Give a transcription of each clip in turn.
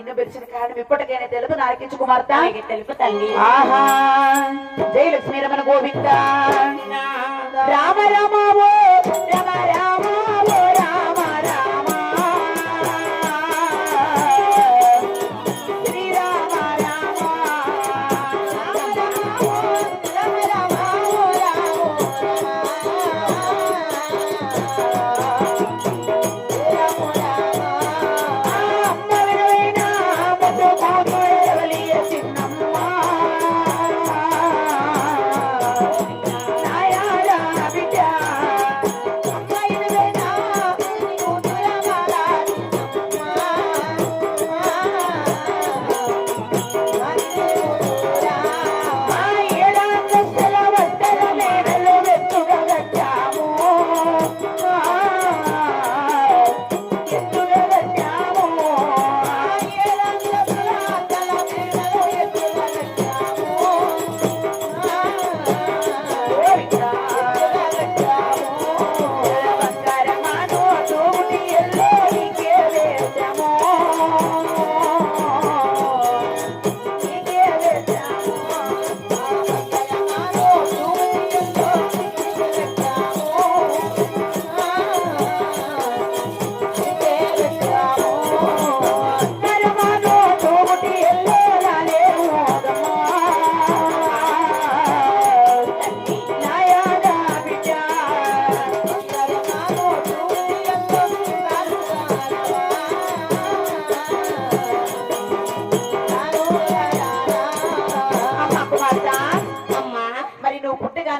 నిన్ను పిలిచిన కారణం ఇప్పటికైనా తెలుపు నారకించు కుమార్తె. తెలుపు తల్లి. ఆహా. జై లక్ష్మీ రమణ గోవింద. రామ రామ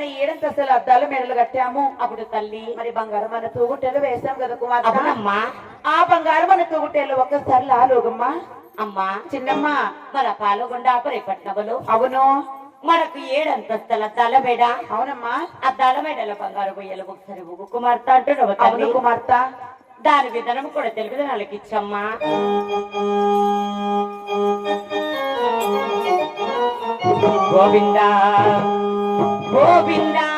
పుట్టగానే ఏడంతస్తుల అద్దాలు మెడలు కట్టాము. అప్పుడు తల్లి మరి బంగారం మన తూగుట్టెలు వేసాం కదా అవునమ్మా. ఆ బంగారం మన తూగుట్టెలు ఒక్కసారి లాలోగమ్మా. అమ్మా. చిన్నమ్మ మన పాల్గొండ పట్నములు అవును. మనకు ఏడంతస్తుల తలబెడ అవునమ్మా. ఆ తలబెడల బంగారు బొయ్యలు ఒకసారి ఉగ్గు కుమార్తె అంటున్నావు తల్లి. కుమార్తె. దాని విధానం కూడా తెలుగు వాళ్ళకి ఇచ్చమ్మా గోవింద. గోవిందా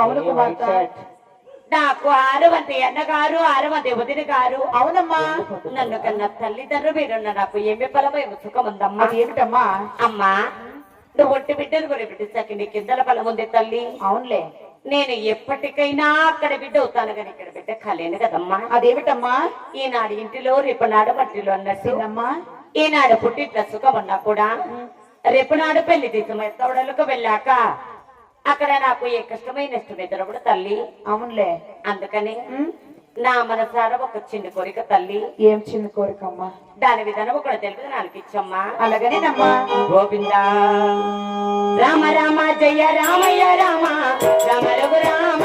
అవును కుమార్తె నాకు ఆరు మంది అన్నగారు ఆరు మంది వదిన గారు. అవునమ్మా. నన్ను కన్నా తల్లిదండ్రులు మీరున్న నాకు ఏమి ఫలమై సుఖం ఉందమ్మా. అది ఏమిటమ్మా? అమ్మా నువ్వు ఒంటి బిడ్డను కూడా బిడ్డించాక నీ కిందల ఫలం ఉంది తల్లి. అవునులే. నేను ఎప్పటికైనా అక్కడ బిడ్డ అవుతాను కానీ ఇక్కడ బిడ్డ కాలేను కదమ్మా. అదేమిటమ్మా? ఈనాడు ఇంటిలో రేపు నాడు మట్టిలో అన్నట్టు. చిన్నమ్మా ఈనాడు పుట్టిట్ల సుఖం ఉన్నా కూడా రేపు నాడు పెళ్ళి తీసు తోడలకు వెళ్ళాక అక్కడ నాకు ఏ కష్టమైన ఇష్టం కూడా తల్లి. అవునులే. అందుకని నా మనసార ఒక చిన్న కోరిక తల్లి. ఏం చిన్న కోరికమ్మా? దాని విధానం కూడా తెలుగు నాకు ఇచ్చమ్మా. అలాగనేనమ్మా. గోవింద. రామ రామ జయ రామయ్య రామ. రామ రఘు రామ.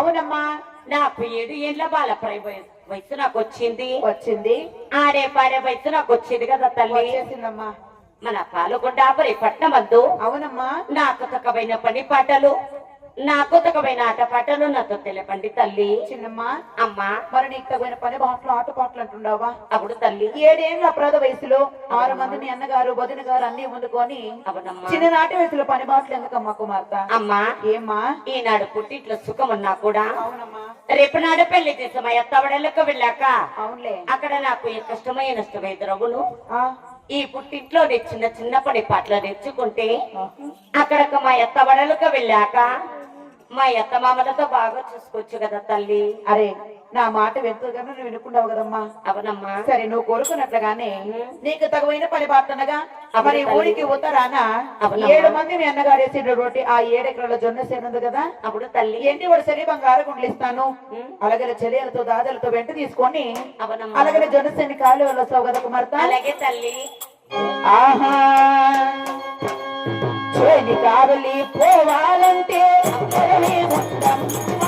అవునమ్మా నాకు ఏడు ఏళ్ళ బాల వయసు నాకు వచ్చింది. వచ్చింది ఆడే పాడే వయసు నాకు వచ్చింది కదా తల్లి. మన పాలుగొండ పరిపట్నమందు అవునమ్మా. నాకు తకమైన పని పాటలు నాకు తకమైన ఆట పాటలు నాతో తెలపండి తల్లి. చిన్నమ్మా అమ్మా. మరి నీకు తగిన పని బాటలు ఆట పాటలు అంటుండవా? అప్పుడు తల్లి. ఏడేళ్ళ అపరాధ వయసులో ఆరు మంది మీ అన్నగారు వదిన గారు అన్ని ముందుకొని అవునమ్మా. చిన్ననాటి వయసులో పని బాటలు ఎందుకమ్మా కుమార్తె? అమ్మా. ఏమ్మా? ఈనాడు పుట్టిట్లో సుఖం ఉన్నా కూడా అవునమ్మా. రేపు నాడు పెళ్ళి చేసామయ్య తవడలకు వెళ్ళాక అవునులే. అక్కడ నాకు ఏ కష్టమైన నష్టమైన రవును ఆ, ఈ పుట్టింట్లో నేను చిన్న చిన్న పని పాటలు నేర్చుకుంటే అక్కడకు మా ఎత్త వడలకు వెళ్ళాక మా ఎత్త మామలతో బాగా చూసుకోవచ్చు కదా తల్లి. అరే నా మాట వెళ్తుందన్నా నువ్వు వినుకున్నావు కదమ్మా. అవునమ్మా. సరే నువ్వు కోరుకున్నట్లుగానే నీకు తగువైన పని బాటనగా మరి ఊరికి ఉత్తరాన. ఏడు మంది మీ అన్నగారు వేసినటువంటి ఆ ఏడు ఎకరాల జొన్న సేను ఉంది కదా. అప్పుడు తల్లి. ఏంటి వాడు సరే బంగారు గుండ్లు ఇస్తాను? అలాగే చెల్లెలతో దాదలతో వెంట తీసుకొని అలాగే జొన్న సేని కాలు వెళ్ళొస్తావు కదా కుమార్తె. అలాగే తల్లి. ఆహా కావలి పోవాలంటే Tell me what's done.